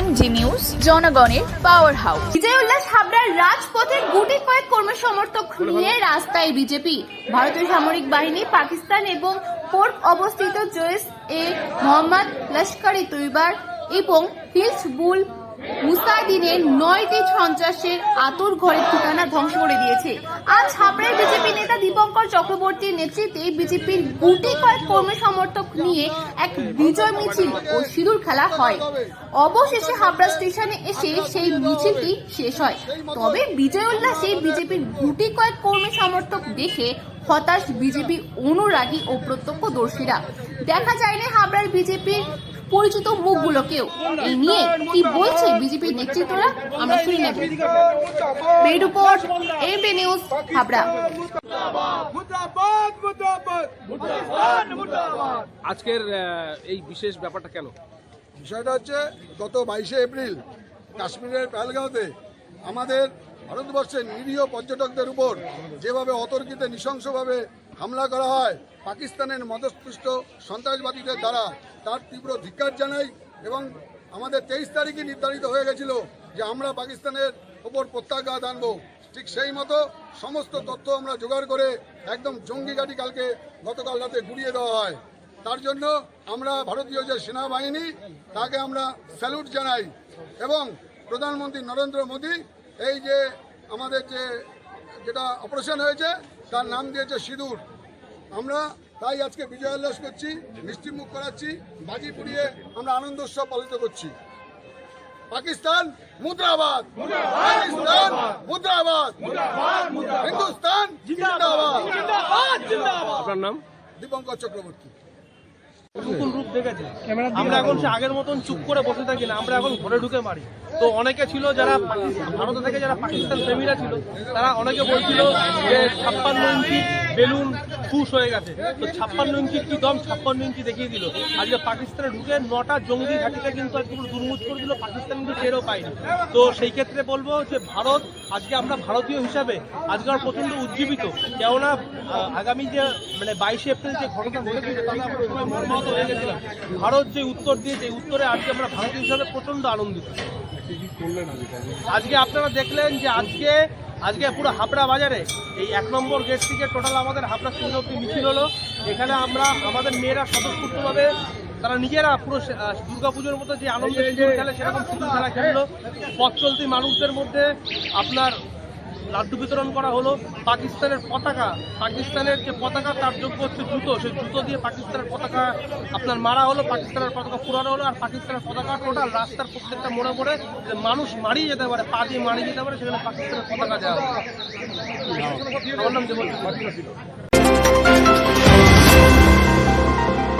MG news জনগণের power house বিজয় উল্লাস রাজপথে গুটি কয়েক কর্মী সমর্থক নিয়ে রাস্তায় বিজেপি। ভারতীয় সামরিক বাহিনী, পাকিস্তান এবং পোর্ট অবস্থিত জয়েস এ মোহাম্মদ লস্করি তৈবার এবং হিলসবুল মুসাদিনের নয়টি সন্ত্রাসের আতর ঘরের ঠিকানা ধ্বংস করে দিয়েছে। আজ হাবড়ার বিজেপি নেতা দীপঙ্কর চক্রবর্তীর নেতৃত্বে বিজেপির গুটি কয়েক কর্মী সমর্থক নিয়ে এক বিজয় মিছিল ও সিঁদুর খেলা হয়। অবশেষে হাবড়া স্টেশনে এসে সেই মিছিলটি শেষ হয়। তবে বিজয় উল্লাসে বিজেপির গুটি কয়েক কর্মী সমর্থক দেখে হতাশ বিজেপি অনুরাগী ও প্রত্যক্ষদর্শীরা। দেখা যায়নি হাবড়ার বিজেপির পরিচিত মুখগুলোকেও এই নিয়ে কি বলছে বিজেপির নেতৃত্বরা? আমরা শুনে নেব। বেড রিপোর্ট নিউজ হাবড়া। আজকের এই বিশেষ ব্যাপারটা কেন? বিষয়টা হচ্ছে গত বাইশে এপ্রিল কাশ্মীরের পেহেলগাঁওতে আমাদের ভারতবর্ষের নিরীহ পর্যটকদের উপর যেভাবে অতর্কিতে নৃশংসভাবে হামলা করা হয়, পাকিস্তানের মদস্পৃষ্ট সন্ত্রাসবাদীদের দ্বারা তার তীব্র ধিক্কার জানাই এবং আমাদের তেইশ তারিখে নির্ধারিত হয়ে গেছিল যে আমরা পাকিস্তানের ওপর প্রত্যাঘাত আনব। ঠিক সেই মতো সমস্ত তথ্য আমরা জোগাড় করে একদম জঙ্গি গাড়ি কালকে গতকাল রাতে ঘুরিয়ে দেওয়া হয়। তার জন্য আমরা ভারতীয় যে সেনাবাহিনী, তাকে আমরা স্যালুট জানাই এবং প্রধানমন্ত্রী নরেন্দ্র মোদী এই যে আমাদের যে যেটা অপারেশন হয়েছে তার নাম দিয়েছে সিঁদুর। আমরা তাই আজকে বিজয় উল্লাস করছি মিষ্টি মুখ করাচ্ছি বাজি পুড়িয়ে আমরা আনন্দ উৎসব পালিত করছি। পাকিস্তান মুদ্রাবাদ পাকিস্তান মুদ্রাবাদ হিন্দুস্তান জিন্দাবাদ। আপনার নাম? দীপঙ্কর চক্রবর্তী। নতুন রূপ দেখেছে। আমরা এখন সে আগের মতন চুপ করে বসে থাকি না আমরা এখন ঘরে ঢুকে মারি। তো অনেকে ছিল যারা ভারত থেকে যারা পাকিস্তান প্রেমীরা ছিল তারা অনেকে বলছিল যে ছাপ্পান্ন ইঞ্চি বেলুন ফুস হয়ে গেছে। তো ছাপ্পান্ন ইঞ্চি কি দম? ছাপ্পান্ন ইঞ্চি দেখিয়ে দিল। আজকে পাকিস্তানে ঢুকে নটা জঙ্গি ঘাটিটা কিন্তু আজকে দুর্মুচ করে দিল পাকিস্তান কিন্তু টেরও পায়নি। তো সেই ক্ষেত্রে বলব যে ভারত আজকে আমরা ভারতীয় হিসাবে আজকে আমরা প্রচণ্ড উজ্জীবিত। কেননা আগামী যে মানে বাইশে এপ্রিল যে ঘটনা ঘটেছিল তাতে আমরা মর্মাহত হয়ে গেছিলাম। ভারত যে উত্তর দিয়েছে উত্তরে আজকে আমরা ভারতীয় হিসাবে প্রচণ্ড আনন্দিত। আজকে আপনারা দেখলেন যে আজকে আজকে পুরো হাবড়া বাজারে এই এক নম্বর গেট থেকে টোটাল আমাদের হাবড়া অব্দি মিছিল হলো। এখানে আমরা, আমাদের মেয়েরা স্বতঃস্ফূর্তভাবে তারা নিজেরা পুরো দুর্গাপুজোর মতো যে আনন্দের সিঁদুর খেলে সেরকম সিঁদুর খেলা খেললো। পথ চলতি মানুষদের মধ্যে আপনার লাড্ডু বিতরণ করা হলো। পাকিস্তানের পতাকা পাকিস্তানের যে পতাকা তার যোগ্য হচ্ছে জুতো। সেই জুতো দিয়ে পাকিস্তানের পতাকা আপনার মারা হলো পাকিস্তানের পতাকা পুরানো হলো আর পাকিস্তানের পতাকা টোটাল রাস্তার প্রত্যেকটা মোড়ে মোড়ে যে মানুষ মারিয়ে যেতে পারে পা দিয়ে মারিয়ে যেতে পারে সেখানে পাকিস্তানের পতাকা দেওয়া আমার নাম দেবল।